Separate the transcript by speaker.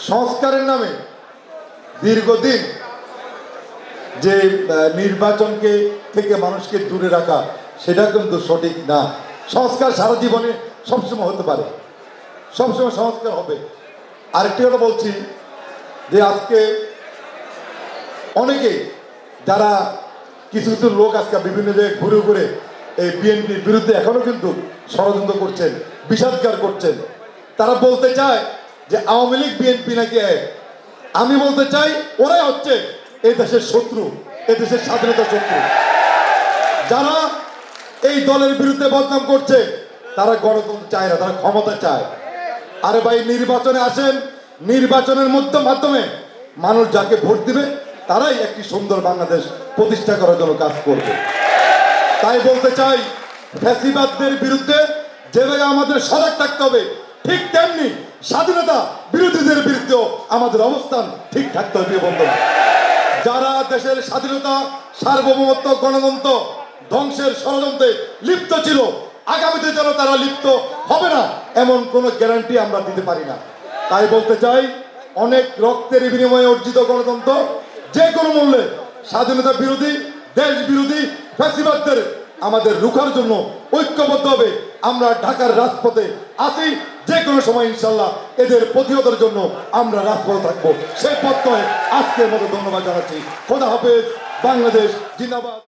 Speaker 1: সংস্কারের নামে দীর্ঘদিন যে নির্বাচনকে থেকে মানুষকে দূরে রাখা, সেটা কিন্তু সঠিক না। সংস্কার সারা জীবনে সবসময় হতে পারে। সবসময় সংস্কার হবে। আরেকটি কথা বলছি যে, আজকে অনেকে যারা কিছু কিছু লোক আজকে বিভিন্ন জায়গায় ঘুরে ঘুরে এই বিএনপির বিরুদ্ধে এখনও কিন্তু ষড়যন্ত্র করছেন, বিষাদগার করছেন, তারা বলতে চায় যে আওয়ামী লীগ, বিএনপি নাকি এক? আমি বলতে চাই, ওরাই হচ্ছে এই দেশের শত্রু, এই দেশের স্বাধীনতা শত্রু। যারা এই দলের বিরুদ্ধে বদনাম করছে, তারা গণতন্ত্র চায় না, তারা ক্ষমতা চায়। আরে ভাই, নির্বাচনে আসেন, নির্বাচনের মধ্যে মাধ্যমে মানুষ যাকে ভোট দিবে, তারাই একটি সুন্দর বাংলাদেশ প্রতিষ্ঠা করার জন্য কাজ করবে। তাই বলতে চাই, ফ্যাসিবাদদের বিরুদ্ধে যেভাবে আমাদের সজাগ থাকতে হবে ঠিক তেমনি স্বাধীনতা বিরোধীদের বিরুদ্ধেও আমাদের অবস্থান ঠিক থাকতে হবে বন্ধুরা যারা দেশের স্বাধীনতা, সার্বভৌমত্ব, গণতন্ত্র ধ্বংসের ষড়যন্ত্রে লিপ্ত ছিল, আগামীতে যেন তারা লিপ্ত হবে না, এমন কোনো গ্যারান্টি আমরা দিতে পারি না। তাই বলতে চাই, অনেক রক্তের বিনিময়ে অর্জিত গণতন্ত্র, যে কোনো মূল্যে স্বাধীনতা বিরোধী, দেশ বিরোধী, ফ্যাসিবাদদের আমাদের রুখার জন্য ঐক্যবদ্ধ হবে। আমরা ঢাকার রাজপথে আসি যে কোনো সময় ইনশাল্লাহ এদের প্রতিহতের জন্য আমরা রাজপথে থাকব। সেই পথ আজকের মতো ধন্যবাদ জানাচ্ছি। খোদা হাফেজ, বাংলাদেশ, জিন্দাবাদ।